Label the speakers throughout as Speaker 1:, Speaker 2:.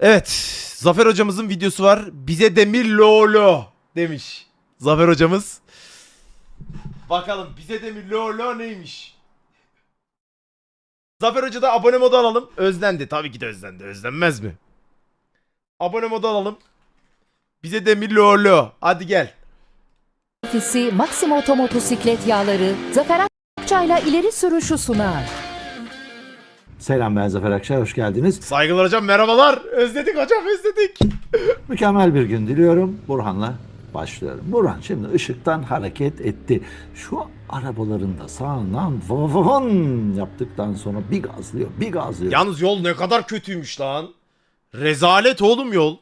Speaker 1: Evet. Zafer hocamızın videosu var. Bize demir lolo demiş. Zafer hocamız. Bakalım bize demir lolo neymiş? Zafer Hoca da abone modu alalım. Özlendi. Tabii ki de özlendi. Özlenmez mi? Abone modu alalım. Bize demir lolo. Hadi gel.
Speaker 2: Ofisi Maximo Otomotosiklet Yağları Zafer Akçay'la ileri sürüşü sunar.
Speaker 3: Selam ben Zafer Akçay, hoş geldiniz.
Speaker 1: Saygılar hocam merhabalar. Özledik hocam özledik.
Speaker 3: Mükemmel bir gün diliyorum. Burhan'la başlıyorum. Burhan şimdi ışıktan hareket etti. Şu arabaların da sağından vavon yaptıktan sonra bir gazlıyor, bir gazlıyor.
Speaker 1: Yalnız yol ne kadar kötüymüş lan. Rezalet oğlum yol.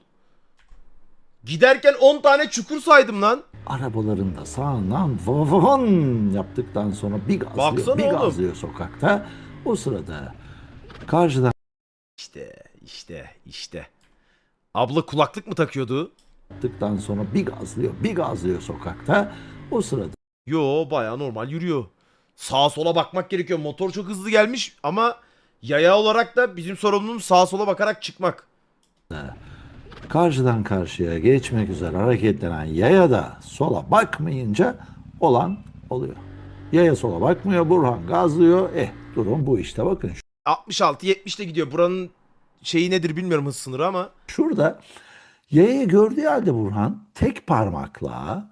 Speaker 1: Giderken 10 tane çukur saydım lan.
Speaker 3: Arabaların da sağından vavon yaptıktan sonra bir gazlıyor,
Speaker 1: Baksana
Speaker 3: bir
Speaker 1: oğlum.
Speaker 3: gazlıyor sokakta. O sırada karşıdan
Speaker 1: İşte işte işte. Abla kulaklık mı takıyordu?
Speaker 3: yaptıktan sonra bir gazlıyor, bir gazlıyor sokakta. O sırada
Speaker 1: Yo baya normal yürüyor. Sağa sola bakmak gerekiyor. Motor çok hızlı gelmiş ama yaya olarak da bizim sorumluluğumuz sağa sola bakarak çıkmak.
Speaker 3: karşıdan karşıya geçmek üzere hareketlenen yaya da sola bakmayınca olan oluyor. Yaya sola bakmıyor, Burhan gazlıyor. Eh durum bu işte bakın.
Speaker 1: 66 70'te gidiyor. Buranın şeyi nedir bilmiyorum hız sınırı ama.
Speaker 3: Şurada yayayı gördüğü halde Burhan tek parmakla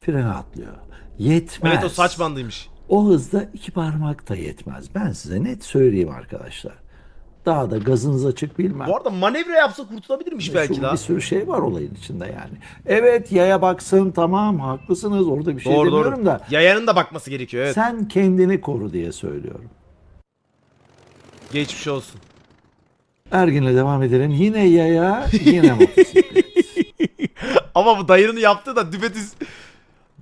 Speaker 3: frene atlıyor. Yetmez.
Speaker 1: Evet o saç bandıymış.
Speaker 3: O hızda iki parmak da yetmez. Ben size net söyleyeyim arkadaşlar. Daha da gazınız açık bilmem.
Speaker 1: Bu arada manevra yapsa kurtulabilirmiş belki
Speaker 3: Şu
Speaker 1: daha.
Speaker 3: Bir sürü şey var olayın içinde yani. Evet yaya baksın tamam haklısınız orada bir şey
Speaker 1: Doğru
Speaker 3: demiyorum
Speaker 1: doğru.
Speaker 3: da.
Speaker 1: Yayanın da bakması gerekiyor evet.
Speaker 3: Sen kendini koru diye söylüyorum.
Speaker 1: Geçmiş olsun.
Speaker 3: Ergin'le devam edelim. Yine yaya, yine motosiklet.
Speaker 1: Ama bu dayının yaptığı da düpedüz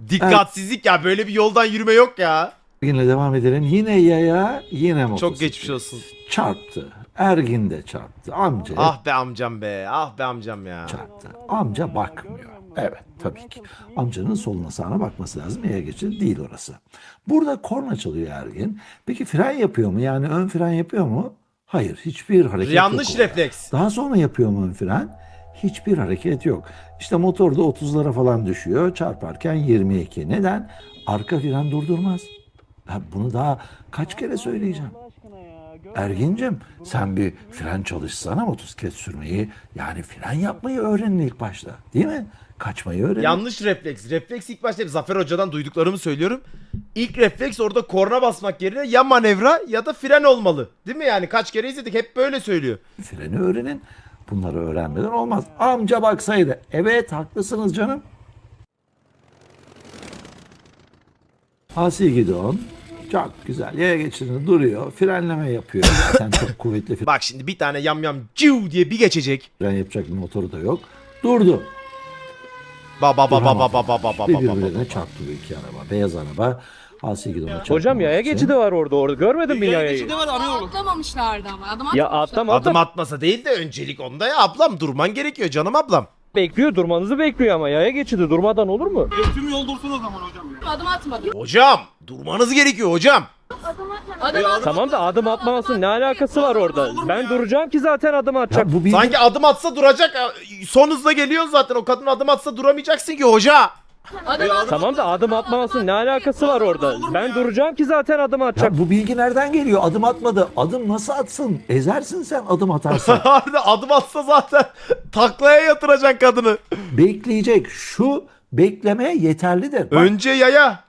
Speaker 1: dikkatsizlik ya. Böyle bir yoldan yürüme yok ya.
Speaker 3: Ergin'le devam edelim. Yine yaya, yine motosiklet.
Speaker 1: Çok geçmiş olsun.
Speaker 3: Çarptı. Ergin de çarptı. Amca
Speaker 1: Ah be amcam be. Ah be amcam ya.
Speaker 3: çarptı. Amca bakmıyor. Evet tabii ki. Amcanın soluna sağına bakması lazım. Yaya geçidi değil orası. Burada korna çalıyor Ergin. Peki fren yapıyor mu? Yani ön fren yapıyor mu? Hayır. Hiçbir hareket
Speaker 1: Yanlış
Speaker 3: yok. orada.
Speaker 1: refleks.
Speaker 3: Daha sonra yapıyor mu ön fren? Hiçbir hareket yok. İşte motor da 30'lara falan düşüyor. Çarparken 22. Neden? Arka fren durdurmaz. Ben bunu daha kaç kere söyleyeceğim? Ergin'cim sen bir fren çalışsana motosiklet sürmeyi. Yani fren yapmayı öğrenin ilk başta. Değil mi? Kaçmayı öğrenin.
Speaker 1: Yanlış refleks. Refleks ilk başta hep Zafer Hoca'dan duyduklarımı söylüyorum. İlk refleks orada korna basmak yerine ya manevra ya da fren olmalı. Değil mi yani? Kaç kere izledik hep böyle söylüyor.
Speaker 3: Freni öğrenin. Bunları öğrenmeden olmaz. Amca baksaydı. Evet haklısınız canım. Asi Gidon çok güzel yaya geçidinde duruyor. Frenleme yapıyor. Zaten çok kuvvetli
Speaker 1: Bak şimdi bir tane yam yam ciu diye bir geçecek.
Speaker 3: fren yapacak bir motoru da yok. Durdu.
Speaker 1: Ba ba ba ba ba ba ba ba ba
Speaker 3: Ve
Speaker 1: ba ba.
Speaker 3: birbirine çarptı bu iki araba. Beyaz araba Asi Gidon'a çarptı.
Speaker 4: Hocam yaya geçidi var orada orada görmedin mi yayayı?
Speaker 5: Atlamamışlardı ama. Adım
Speaker 4: Ya
Speaker 5: atmamışlar.
Speaker 4: atlama
Speaker 1: Adım
Speaker 4: atlama.
Speaker 1: atmasa değil de öncelik onda ya ablam durman gerekiyor canım ablam.
Speaker 4: Bekliyor durmanızı bekliyor ama yaya geçidi durmadan olur mu?
Speaker 6: Tüm yol dursun o zaman hocam ya.
Speaker 5: Adım atmadım.
Speaker 1: Hocam durmanız gerekiyor hocam.
Speaker 4: Tamam da adım atmamasının ne alakası var orada? Ben duracağım ki zaten adım atacak.
Speaker 3: Ya bu bir
Speaker 1: Sanki adım atsa duracak. Son hızla geliyorsun zaten. O kadın adım atsa duramayacaksın ki hoca.
Speaker 4: Tamam da adım atmamasının ne alakası var orada? Ben duracağım ki zaten adım atacak.
Speaker 3: Ya bu bilgi nereden geliyor? Adım atmadı. Adım nasıl atsın? Ezersin sen adım atarsan.
Speaker 1: Harbiden adım atsa zaten taklaya yatıracaksın kadını.
Speaker 3: Bekleyecek. Şu bekleme yeterlidir. Bak,
Speaker 1: Önce yaya.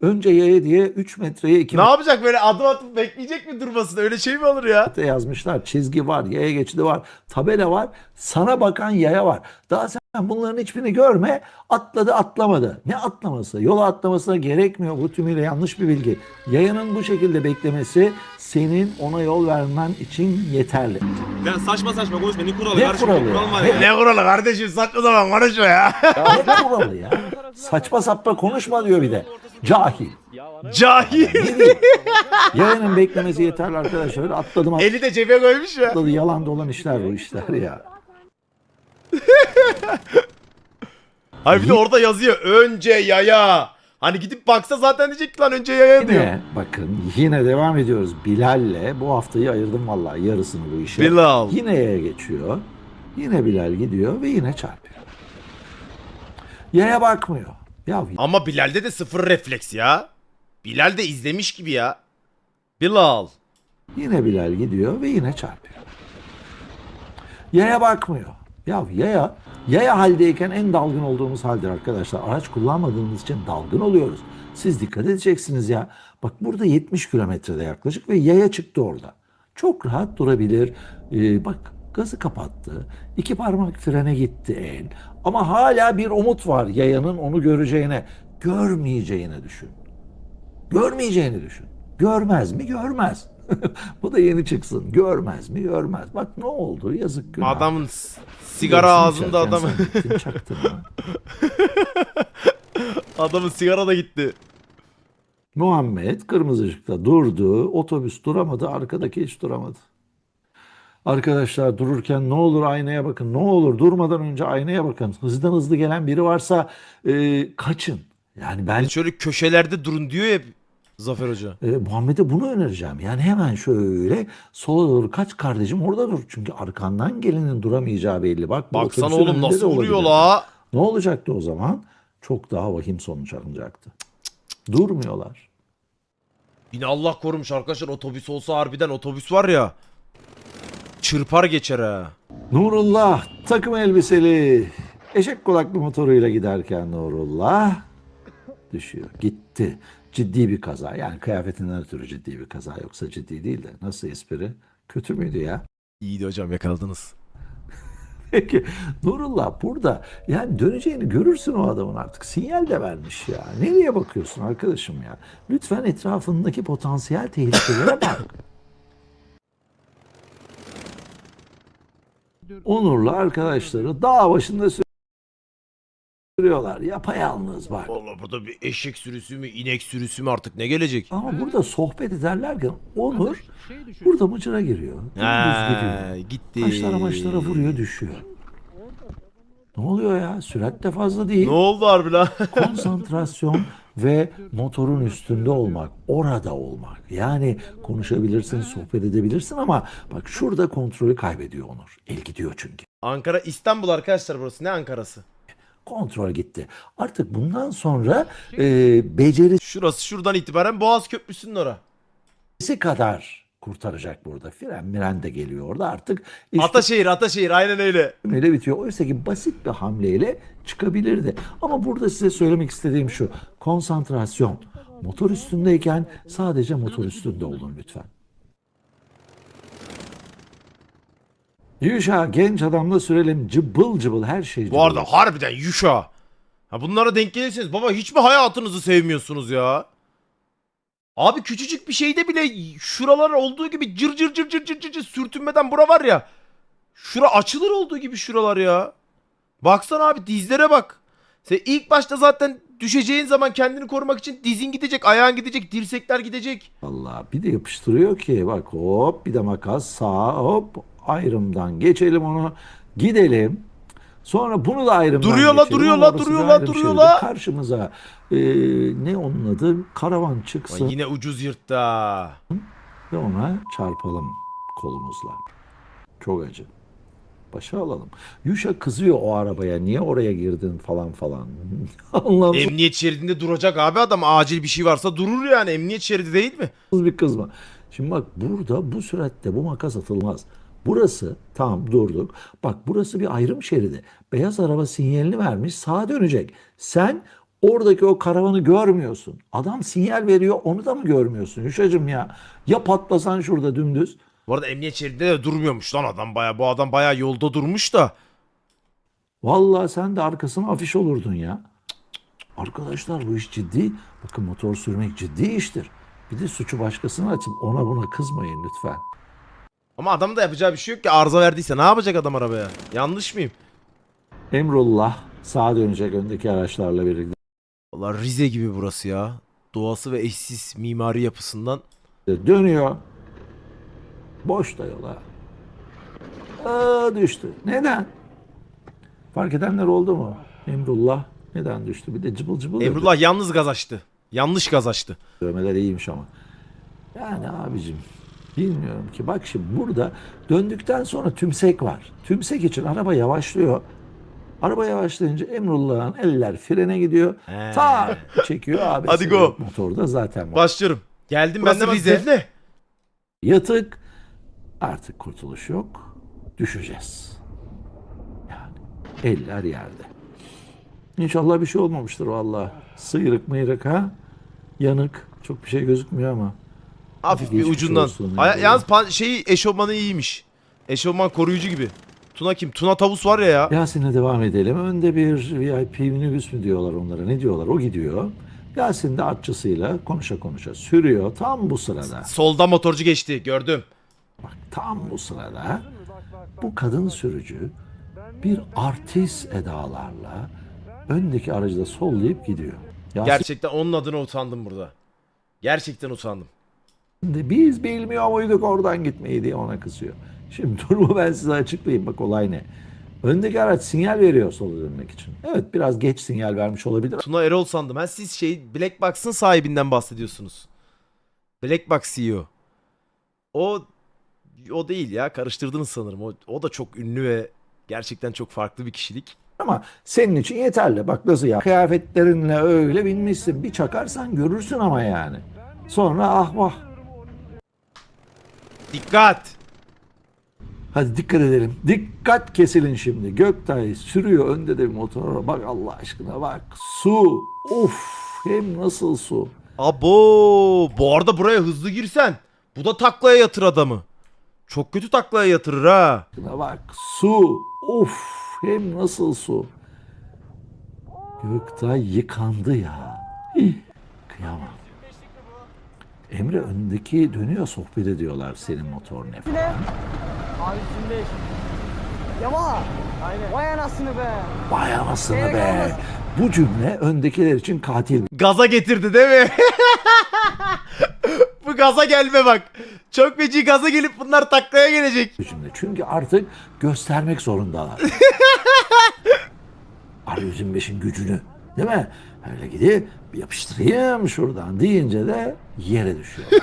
Speaker 3: Önce yaya diye 3 metreye 2
Speaker 1: Ne yapacak böyle adım atıp bekleyecek mi durmasını? Öyle şey mi olur ya?
Speaker 3: yazmışlar. Çizgi var, yaya geçidi var, tabela var. Sana bakan yaya var. Daha sen bunların hiçbirini görme. Atladı atlamadı. Ne atlaması? Yola atlamasına gerekmiyor. Bu tümüyle yanlış bir bilgi. Yayanın bu şekilde beklemesi senin ona yol vermen için yeterli.
Speaker 6: Ben saçma saçma konuşma. Ne kuralı?
Speaker 3: Ne
Speaker 6: Karşı
Speaker 3: kuralı ya?
Speaker 6: kural var ya.
Speaker 1: Ne kuralı kardeşim saçma zaman konuşma ya.
Speaker 3: Ne kuralı ya? Saçma sapma konuşma diyor bir de. Cahil.
Speaker 1: Cahil.
Speaker 3: Yayanın beklemesi yeterli arkadaşlar. Öyle atladım
Speaker 1: Eli de cebe koymuş ya.
Speaker 3: atladı. Yalan dolan işler bu işler ya.
Speaker 1: Hayır bir de orada yazıyor önce yaya. Hani gidip baksa zaten diyecek ki lan önce yaya diyor.
Speaker 3: Yine bakın yine devam ediyoruz. Bilal'le bu haftayı ayırdım vallahi yarısını bu işe.
Speaker 1: Bilal.
Speaker 3: Yine yaya geçiyor. Yine Bilal gidiyor ve yine çarpıyor. Yaya bakmıyor. Ya
Speaker 1: Ama Bilal'de de sıfır refleks ya. Bilal de izlemiş gibi ya. Bilal.
Speaker 3: Yine Bilal gidiyor ve yine çarpıyor. Yaya bakmıyor. Ya yaya, yaya haldeyken en dalgın olduğumuz haldir arkadaşlar. Araç kullanmadığımız için dalgın oluyoruz. Siz dikkat edeceksiniz ya. Bak burada 70 kilometrede yaklaşık ve yaya çıktı orada. Çok rahat durabilir. Ee, bak gazı kapattı. İki parmak frene gitti el. Ama hala bir umut var yayanın onu göreceğine. Görmeyeceğine düşün. Görmeyeceğini düşün. Görmez mi? Görmez. Bu da yeni çıksın. Görmez mi? Görmez. Bak ne oldu? Yazık günah.
Speaker 1: Adamın sigara
Speaker 3: Sigarasını
Speaker 1: ağzında adam.
Speaker 3: çaktın.
Speaker 1: Adamın sigara da gitti.
Speaker 3: Muhammed kırmızı ışıkta durdu. Otobüs duramadı. Arkadaki hiç duramadı. Arkadaşlar dururken ne olur aynaya bakın. Ne olur durmadan önce aynaya bakın. Hızdan hızlı gelen biri varsa e, kaçın. Yani ben
Speaker 1: Yani şöyle köşelerde durun diyor ya Zafer Hoca.
Speaker 3: e, Muhammed'e bunu önereceğim. Yani hemen şöyle sola doğru kaç kardeşim orada dur. Çünkü arkandan gelenin duramayacağı belli. Bak bu
Speaker 1: Baksana
Speaker 3: otobüsün
Speaker 1: oğlum
Speaker 3: önünde
Speaker 1: nasıl vuruyor
Speaker 3: olabilir.
Speaker 1: la.
Speaker 3: Ne olacaktı o zaman? Çok daha vahim sonuç alınacaktı. Durmuyorlar.
Speaker 1: Yine Allah korumuş arkadaşlar otobüs olsa harbiden otobüs var ya. Çırpar geçer ha.
Speaker 3: Nurullah takım elbiseli eşek kulaklı motoruyla giderken Nurullah düşüyor. Gitti. Ciddi bir kaza. Yani kıyafetinden ötürü ciddi bir kaza. Yoksa ciddi değil de. Nasıl espri? Kötü müydü ya?
Speaker 1: İyiydi hocam yakaladınız.
Speaker 3: Peki Nurullah burada yani döneceğini görürsün o adamın artık. Sinyal de vermiş ya. Nereye bakıyorsun arkadaşım ya? Lütfen etrafındaki potansiyel tehlikelere bak. Onur'la arkadaşları dağ başında sürüyorlar. Yapayalnız bak.
Speaker 1: Valla burada bir eşek sürüsü mü inek sürüsü mü artık ne gelecek?
Speaker 3: Ama burada sohbet ederlerken Onur burada mıcıra giriyor.
Speaker 1: Ha, gitti.
Speaker 3: Maçlara maçlara vuruyor düşüyor. Ne oluyor ya? Sürat de fazla değil.
Speaker 1: Ne oldu harbi lan?
Speaker 3: konsantrasyon ve motorun üstünde olmak, orada olmak. Yani konuşabilirsin, sohbet edebilirsin ama bak şurada kontrolü kaybediyor Onur. El gidiyor çünkü.
Speaker 1: Ankara İstanbul arkadaşlar burası. Ne Ankara'sı?
Speaker 3: Kontrol gitti. Artık bundan sonra e, becerisi
Speaker 1: Şurası şuradan itibaren Boğaz Köprüsü'nün ora.
Speaker 3: kadar kurtaracak burada. Fren miren de geliyor orada artık. İş
Speaker 1: Ataşehir Ataşehir aynen öyle.
Speaker 3: Öyle bitiyor. Oysa ki basit bir hamleyle çıkabilirdi. Ama burada size söylemek istediğim şu. Konsantrasyon. Motor üstündeyken sadece motor üstünde olun lütfen. Yuşa genç adamla sürelim cıbıl cıbıl her şey cıbıl.
Speaker 1: Bu arada harbiden Yuşa. Ha bunlara denk gelirsiniz. Baba hiç mi hayatınızı sevmiyorsunuz ya? Abi küçücük bir şeyde bile şuralar olduğu gibi cır cır cır cır cır cır, cır sürtünmeden bura var ya. Şura açılır olduğu gibi şuralar ya. Baksana abi dizlere bak. Sen ilk başta zaten düşeceğin zaman kendini korumak için dizin gidecek, ayağın gidecek, dirsekler gidecek.
Speaker 3: Allah bir de yapıştırıyor ki bak hop bir de makas sağ hop ayrımdan geçelim onu gidelim. Sonra bunu da ayrımdan
Speaker 1: Duruyor la, duruyor la, duruyor la, duruyor la.
Speaker 3: Karşımıza e, ne onun adı karavan
Speaker 1: Ay
Speaker 3: çıksın
Speaker 1: yine ucuz yırttı ha.
Speaker 3: ve ona çarpalım kolumuzla. Çok acı. Başa alalım. Yuşa kızıyor o arabaya. Niye oraya girdin falan falan. Anlamsız
Speaker 1: Emniyet şeridinde duracak abi adam. Acil bir şey varsa durur yani. Emniyet şeridi değil mi?
Speaker 3: bir kızma. Şimdi bak burada bu süratte bu makas atılmaz. Burası tamam durduk. Bak burası bir ayrım şeridi. Beyaz araba sinyalini vermiş sağa dönecek. Sen oradaki o karavanı görmüyorsun. Adam sinyal veriyor onu da mı görmüyorsun? Yuşacım ya. Ya patlasan şurada dümdüz.
Speaker 1: Bu arada emniyet şeridinde de durmuyormuş lan adam baya. Bu adam baya yolda durmuş da.
Speaker 3: Vallahi sen de arkasına afiş olurdun ya. Arkadaşlar bu iş ciddi. Bakın motor sürmek ciddi iştir. Bir de suçu başkasına açıp ona buna kızmayın lütfen.
Speaker 1: Ama adam da yapacağı bir şey yok ki arıza verdiyse ne yapacak adam arabaya? Yanlış mıyım?
Speaker 3: Emrullah sağa dönecek öndeki araçlarla birlikte
Speaker 1: Valla Rize gibi burası ya. Doğası ve eşsiz mimari yapısından.
Speaker 3: dönüyor. Boş da yola. Aa, düştü. Neden? Fark edenler oldu mu? Emrullah neden düştü? Bir de cıbıl cıbıl yapıyor.
Speaker 1: Emrullah yalnız gaz açtı. Yanlış gaz açtı.
Speaker 3: Dövmeler iyiymiş ama. Yani abicim Bilmiyorum ki. Bak şimdi burada döndükten sonra tümsek var. Tümsek için araba yavaşlıyor. Araba yavaşlayınca Emrullah'ın eller frene gidiyor.
Speaker 1: He.
Speaker 3: Ta çekiyor abi.
Speaker 1: Hadi go.
Speaker 3: Motorda zaten var.
Speaker 1: Başlıyorum. Geldim ben de
Speaker 3: Rize.
Speaker 1: Defne.
Speaker 3: Yatık. Artık kurtuluş yok. Düşeceğiz. Yani eller yerde. İnşallah bir şey olmamıştır vallahi. Sıyrık mıyrık ha? Yanık. Çok bir şey gözükmüyor ama.
Speaker 1: Hafif bir
Speaker 3: Geçmiş
Speaker 1: ucundan.
Speaker 3: olsun ya.
Speaker 1: yalnız pan- şeyi eşofmanı iyiymiş. Eşofman koruyucu gibi. Tuna kim? Tuna tavus var ya ya.
Speaker 3: Yasin'e devam edelim. Önde bir VIP minibüs mü diyorlar onlara? Ne diyorlar? O gidiyor. Yasin de atçısıyla konuşa konuşa sürüyor. Tam bu sırada.
Speaker 1: Solda motorcu geçti gördüm.
Speaker 3: Bak tam bu sırada bu kadın sürücü bir artist edalarla öndeki aracı da sollayıp gidiyor. Yasin
Speaker 1: Gerçekten onun adına utandım burada. Gerçekten utandım.
Speaker 3: Biz bilmiyor muyduk oradan gitmeyi diye ona kızıyor. Şimdi durumu ben size açıklayayım. Bak olay ne? Öndeki araç sinyal veriyor sola dönmek için. Evet biraz geç sinyal vermiş olabilir
Speaker 1: Tuna Erol sandım. Ha siz şey Black Box'ın sahibinden bahsediyorsunuz. Black Box CEO. O o değil ya karıştırdınız sanırım. O, o da çok ünlü ve gerçekten çok farklı bir kişilik.
Speaker 3: ama senin için yeterli. Bak nasıl ya. Kıyafetlerinle öyle binmişsin. Bir çakarsan görürsün ama yani. Sonra ah vah.
Speaker 1: Dikkat!
Speaker 3: Hadi dikkat edelim. Dikkat kesilin şimdi. Göktay sürüyor önde de bir motor. Bak Allah aşkına bak. Su. Of. Hem nasıl su.
Speaker 1: Abo! Bu arada buraya hızlı girsen bu da taklaya yatır adamı. Çok kötü taklaya yatırır ha.
Speaker 3: Bak su. Of hem nasıl su. Göktay yıkandı ya. Kıyamam. Emre öndeki dönüyor sohbet ediyorlar senin motor ne falan.
Speaker 7: Abi 25. Yama. Aynen. Vay anasını be.
Speaker 3: Vay anasını be. Bu cümle öndekiler için katil
Speaker 1: Gaza getirdi değil mi? bu gaza gelme bak. Çok feci gaza gelip bunlar taklaya gelecek.
Speaker 3: bir cümle. Çünkü artık göstermek zorundalar. R125'in gücünü. Değil mi? Öyle gidip yapıştırayım şuradan deyince de yere düşüyor.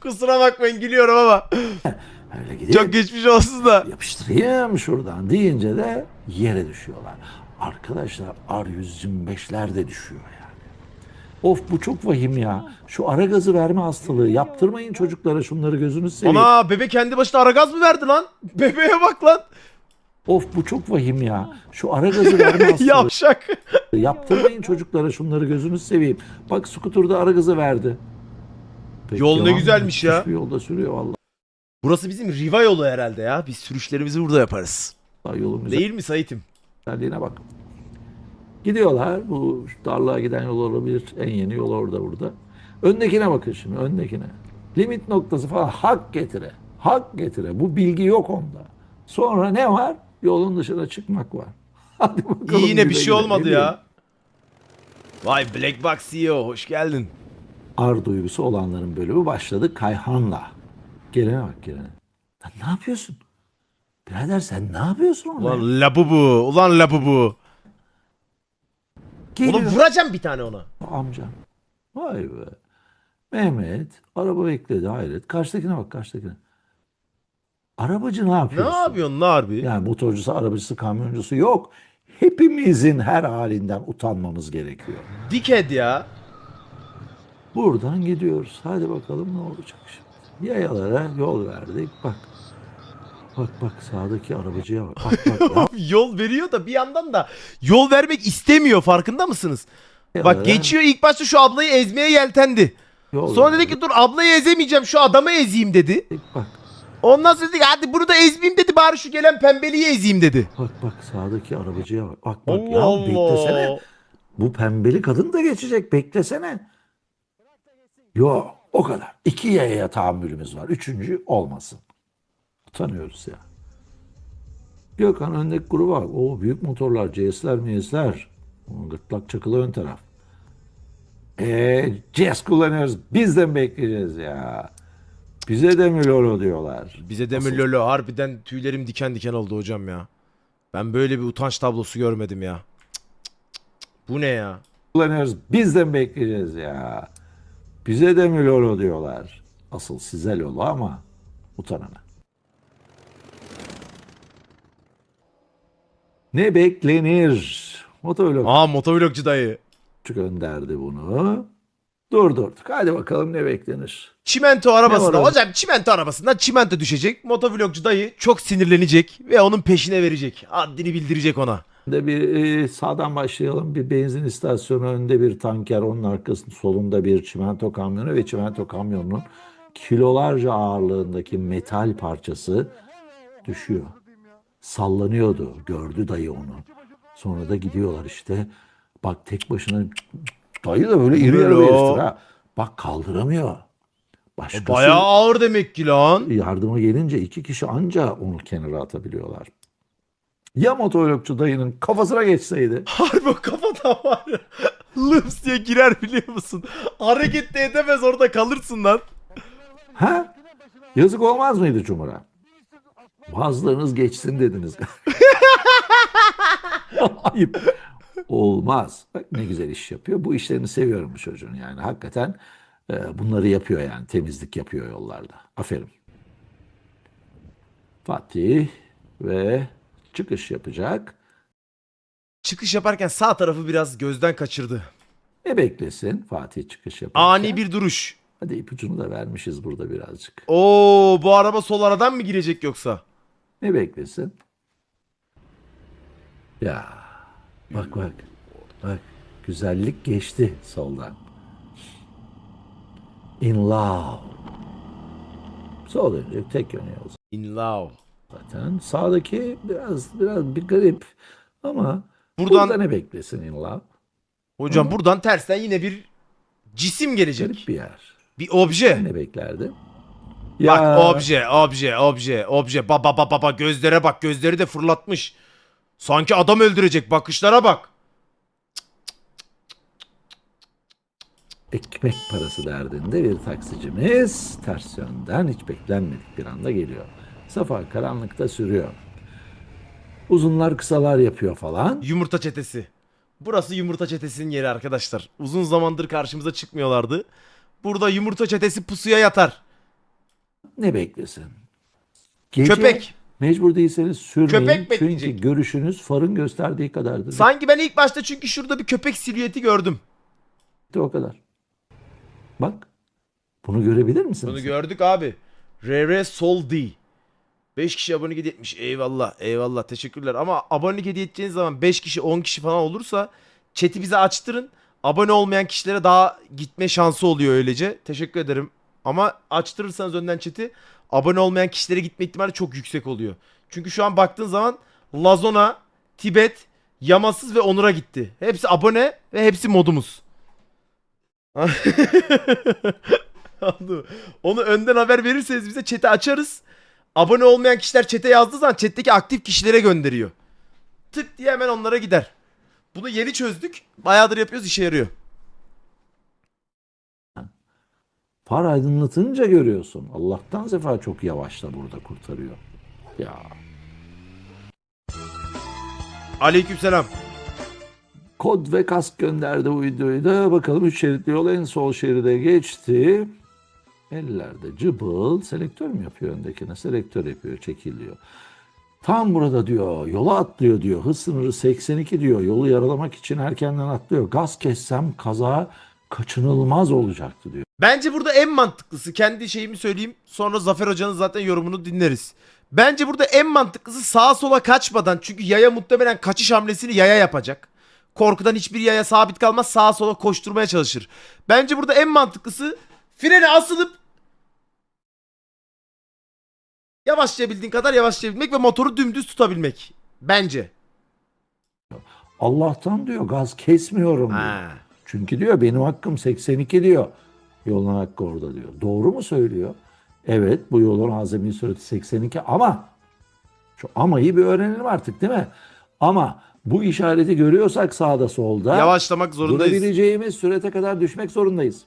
Speaker 1: Kusura bakmayın gülüyorum ama.
Speaker 3: Öyle gidip
Speaker 1: Çok geçmiş olsun da.
Speaker 3: yapıştırayım şuradan deyince de yere düşüyorlar. Arkadaşlar R125'ler de düşüyor yani. Of bu çok vahim ya. Şu ara gazı verme hastalığı. Yaptırmayın çocuklara şunları gözünüz seveyim.
Speaker 1: Ana bebe kendi başına ara gaz mı verdi lan? Bebeğe bak lan.
Speaker 3: Of bu çok vahim ya. Şu ara gazı verme hastalığı.
Speaker 1: Yavşak.
Speaker 3: Yaptırmayın çocuklara şunları gözünüz seveyim. Bak skuturda ara gazı verdi. Peki,
Speaker 1: Yol ne güzelmiş ya.
Speaker 3: Hiçbir yolda sürüyor vallahi.
Speaker 1: Burası bizim Riva yolu herhalde ya. Biz sürüşlerimizi burada yaparız.
Speaker 3: Yolun
Speaker 1: Değil mi Sait'im?
Speaker 3: güzelliğine bak. Gidiyorlar. Bu darlığa giden yol olabilir. En yeni yol orada burada. Öndekine bakın şimdi. Öndekine. Limit noktası falan hak getire. Hak getire. Bu bilgi yok onda. Sonra ne var? Yolun dışına çıkmak var. Hadi bakalım.
Speaker 1: İyi yine bir şey olmadı ya. Vay Black Box CEO hoş geldin.
Speaker 3: ar duygusu olanların bölümü başladı Kayhan'la. Gelene bak gelene. Lan ne yapıyorsun? Birader sen ne yapıyorsun orada?
Speaker 1: Ulan labubu. Ulan labubu.
Speaker 3: Geliyor
Speaker 1: Oğlum vuracağım bir tane ona.
Speaker 3: amcam. Vay be. Mehmet araba bekledi hayret. Karşıdakine bak karşıdakine. Arabacı ne
Speaker 1: Ne
Speaker 3: yapıyorsun?
Speaker 1: yapıyorsun lan harbi?
Speaker 3: Yani motorcusu, arabacısı, kamyoncusu yok. Hepimizin her halinden utanmamız gerekiyor.
Speaker 1: Diked ya.
Speaker 3: Buradan gidiyoruz. Hadi bakalım ne olacak şimdi. Yayalara yol verdik. Bak. Bak bak sağdaki arabacıya bak. Bak bak.
Speaker 1: Abi yol veriyor da bir yandan da yol vermek istemiyor farkında mısınız?
Speaker 3: yayalara
Speaker 1: Bak geçiyor ilk başta şu ablayı ezmeye yeltendi.
Speaker 3: yol
Speaker 1: Sonra dedi
Speaker 3: verdik.
Speaker 1: ki dur ablayı ezemeyeceğim şu adamı ezeyim dedi.
Speaker 3: Bak
Speaker 1: Ondan sonra dedi ki hadi bunu da ezmeyeyim dedi bari şu gelen pembeliği ezeyim dedi.
Speaker 3: bak bak sağdaki arabacıya bak. Bak bak
Speaker 1: Allah
Speaker 3: ya beklesene.
Speaker 1: Allah.
Speaker 3: Bu pembeli kadın da geçecek. Beklesene. Yok o kadar. İki yayaya tahammülümüz var. Üçüncü olmasın. Utanıyoruz ya. Gökhan öndeki gruba bak. O büyük motorlar, CS'ler, MS'ler. O Gırtlak çakılı ön taraf. Eee CS kullanıyoruz. Biz de mi bekleyeceğiz ya? Bize de mi lolo diyorlar?
Speaker 1: Bize demir lolo harbiden tüylerim diken diken oldu hocam ya. Ben böyle bir utanç tablosu görmedim ya. Cık, cık, cık, cık. Bu ne ya?
Speaker 3: kullanıyoruz. Biz de mi bekleyeceğiz ya? Bize de mi lolo diyorlar? Asıl size yolu ama utanana. Ne beklenir? Motovlog
Speaker 1: Aa motovlogcu dayı.
Speaker 3: gönderdi bunu. Durdurduk. Hadi bakalım ne beklenir?
Speaker 1: Çimento arabasında.
Speaker 3: orada?
Speaker 1: Hocam çimento arabasından çimento düşecek. Motovlogcu dayı çok sinirlenecek ve onun peşine verecek. Haddini bildirecek ona.
Speaker 3: de bir e, sağdan başlayalım. Bir benzin istasyonu önünde bir tanker, onun arkasında solunda bir çimento kamyonu ve çimento kamyonunun kilolarca ağırlığındaki metal parçası düşüyor. Sallanıyordu. Gördü dayı onu. Sonra da gidiyorlar işte. Bak tek başına dayı da böyle iri yarı bir heriftir ha. Bak kaldıramıyor. Başkası
Speaker 1: Bayağı ağır demek ki lan.
Speaker 3: yardıma gelince iki kişi anca onu kenara atabiliyorlar. Ya motorlukçu dayının kafasına geçseydi?
Speaker 1: Harbi o kafadan var ya. Lıps diye girer biliyor musun? Hareket de edemez orada kalırsın lan.
Speaker 3: Ha? Yazık olmaz mıydı Cumhur'a? Bazılarınız geçsin dediniz. Ayıp. Olmaz. Bak ne güzel iş yapıyor. Bu işlerini seviyorum bu çocuğun yani. Hakikaten e, bunları yapıyor yani. Temizlik yapıyor yollarda. Aferin. Fatih ve çıkış yapacak.
Speaker 1: Çıkış yaparken sağ tarafı biraz gözden kaçırdı.
Speaker 3: Ne beklesin Fatih çıkış yaparken?
Speaker 1: Ani bir duruş.
Speaker 3: Hadi ipucunu da vermişiz burada birazcık.
Speaker 1: Oo bu araba sol aradan mı girecek yoksa?
Speaker 3: Ne beklesin? Ya bak bak. Bak güzellik geçti soldan. In love. Sol dönecek tek yöne yol
Speaker 1: In love.
Speaker 3: zaten. Sağdaki biraz biraz bir garip ama
Speaker 1: Buradan
Speaker 3: burada ne beklesin in love?
Speaker 1: hocam buradan tersten yine bir cisim gelecek.
Speaker 3: Garip bir yer.
Speaker 1: Bir obje.
Speaker 3: Ne beklerdi?
Speaker 1: Bak obje, obje, obje, obje. Baba baba baba gözlere bak. Gözleri de fırlatmış. Sanki adam öldürecek. Bakışlara bak.
Speaker 3: ekmek parası derdinde bir taksicimiz ters yönden hiç beklenmedik bir anda geliyor. Safa karanlıkta sürüyor. Uzunlar kısalar yapıyor falan.
Speaker 1: Yumurta çetesi. Burası yumurta çetesinin yeri arkadaşlar. Uzun zamandır karşımıza çıkmıyorlardı. Burada yumurta çetesi pusuya yatar.
Speaker 3: Ne beklesin? Gece
Speaker 1: Köpek.
Speaker 3: Mecbur değilseniz sürmeyin.
Speaker 1: Köpek
Speaker 3: çünkü
Speaker 1: bekleyecek.
Speaker 3: görüşünüz farın gösterdiği kadardır.
Speaker 1: Sanki ben ilk başta çünkü şurada bir köpek silüeti gördüm.
Speaker 3: Bitti o kadar. Bak. Bunu görebilir misiniz?
Speaker 1: Bunu gördük abi. RR Sol D. 5 kişi abonelik hediye etmiş. Eyvallah eyvallah teşekkürler. Ama abonelik hediye edeceğiniz zaman 5 kişi 10 kişi falan olursa chat'i bize açtırın. Abone olmayan kişilere daha gitme şansı oluyor öylece. Teşekkür ederim. Ama açtırırsanız önden chat'i abone olmayan kişilere gitme ihtimali çok yüksek oluyor. Çünkü şu an baktığın zaman Lazona, Tibet, Yamasız ve Onur'a gitti. Hepsi abone ve hepsi modumuz. Onu önden haber verirseniz bize chat'i açarız. Abone olmayan kişiler chat'e yazdığı zaman chat'teki aktif kişilere gönderiyor. Tık diye hemen onlara gider. Bunu yeni çözdük. Bayağıdır yapıyoruz işe yarıyor.
Speaker 3: Far aydınlatınca görüyorsun. Allah'tan sefa çok yavaşla burada kurtarıyor. Ya
Speaker 1: Aleykümselam.
Speaker 3: Kod ve kask gönderdi bu videoyu da. Bakalım 3 şeritli yol en sol şeride geçti. Ellerde cıbıl. Selektör mü yapıyor öndekine? Selektör yapıyor, çekiliyor. Tam burada diyor, yola atlıyor diyor. Hız sınırı 82 diyor. Yolu yaralamak için erkenden atlıyor. Gaz kessem kaza kaçınılmaz olacaktı diyor.
Speaker 1: Bence burada en mantıklısı kendi şeyimi söyleyeyim. Sonra Zafer Hoca'nın zaten yorumunu dinleriz. Bence burada en mantıklısı sağa sola kaçmadan çünkü yaya muhtemelen kaçış hamlesini yaya yapacak. Korkudan hiçbir yaya sabit kalmaz sağa sola koşturmaya çalışır. Bence burada en mantıklısı frene asılıp yavaşlayabildiğin kadar yavaşlayabilmek ve motoru dümdüz tutabilmek. Bence.
Speaker 3: Allah'tan diyor gaz kesmiyorum diyor.
Speaker 1: Ha.
Speaker 3: Çünkü diyor benim hakkım 82 diyor. Yolun hakkı orada diyor. Doğru mu söylüyor? Evet bu yolun azami sürati 82 ama şu amayı bir öğrenelim artık değil mi? Ama bu işareti görüyorsak sağda solda
Speaker 1: Yavaşlamak zorundayız.
Speaker 3: durabileceğimiz sürete kadar düşmek zorundayız.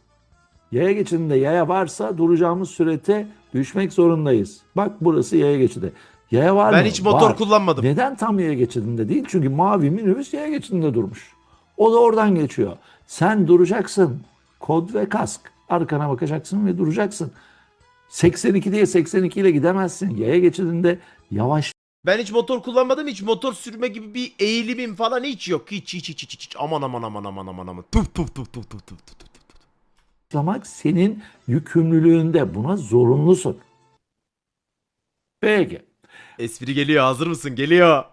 Speaker 3: Yaya geçidinde yaya varsa duracağımız sürete düşmek zorundayız. Bak burası yaya geçidi. Yaya var mı?
Speaker 1: Ben hiç motor
Speaker 3: Var.
Speaker 1: kullanmadım.
Speaker 3: Neden tam yaya geçidinde değil? Çünkü mavi minibüs yaya geçidinde durmuş. O da oradan geçiyor. Sen duracaksın. Kod ve kask. Arkana bakacaksın ve duracaksın. 82 diye 82 ile gidemezsin. Yaya geçidinde yavaş
Speaker 1: Ben hiç motor kullanmadım. Hiç motor sürme gibi bir eğilimim falan hiç yok. Hiç hiç hiç hiç hiç. Aman aman aman aman aman aman. Tuf tuf tuf tuf tuf tuf tuf.
Speaker 3: başlamak senin yükümlülüğünde. Buna zorunlusun. Peki.
Speaker 1: Espri geliyor. Hazır mısın? Geliyor.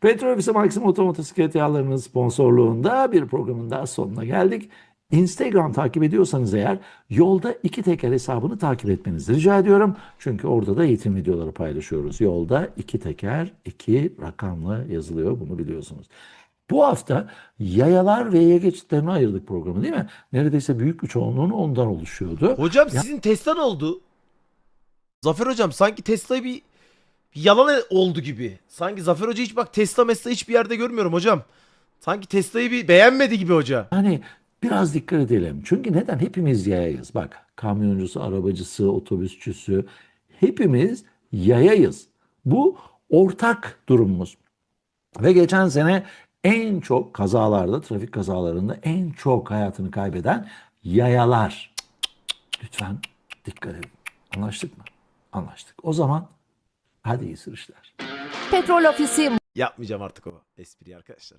Speaker 3: Petrol Ofisi Maxim Otomotosiklet Yağları'nın sponsorluğunda bir programın daha sonuna geldik. Instagram takip ediyorsanız eğer yolda iki teker hesabını takip etmenizi rica ediyorum. Çünkü orada da eğitim videoları paylaşıyoruz. Yolda iki teker iki rakamla yazılıyor bunu biliyorsunuz. Bu hafta yayalar ve yaya geçitlerini ayırdık programı değil mi? Neredeyse büyük bir çoğunluğun ondan oluşuyordu.
Speaker 1: Hocam
Speaker 3: Ya-
Speaker 1: sizin Tesla ne oldu? Zafer hocam sanki Tesla'yı bir yalan oldu gibi. Sanki Zafer Hoca hiç bak Tesla Mesla hiçbir yerde görmüyorum hocam. Sanki Tesla'yı bir beğenmedi gibi hoca.
Speaker 3: Hani biraz dikkat edelim. Çünkü neden? Hepimiz yayayız. Bak kamyoncusu, arabacısı, otobüsçüsü hepimiz yayayız. Bu ortak durumumuz. Ve geçen sene en çok kazalarda, trafik kazalarında en çok hayatını kaybeden yayalar. Lütfen dikkat edin. Anlaştık mı? Anlaştık. O zaman hadi iyi sürüşler.
Speaker 2: Petrol Ofisi
Speaker 1: Yapmayacağım artık o espriyi arkadaşlar.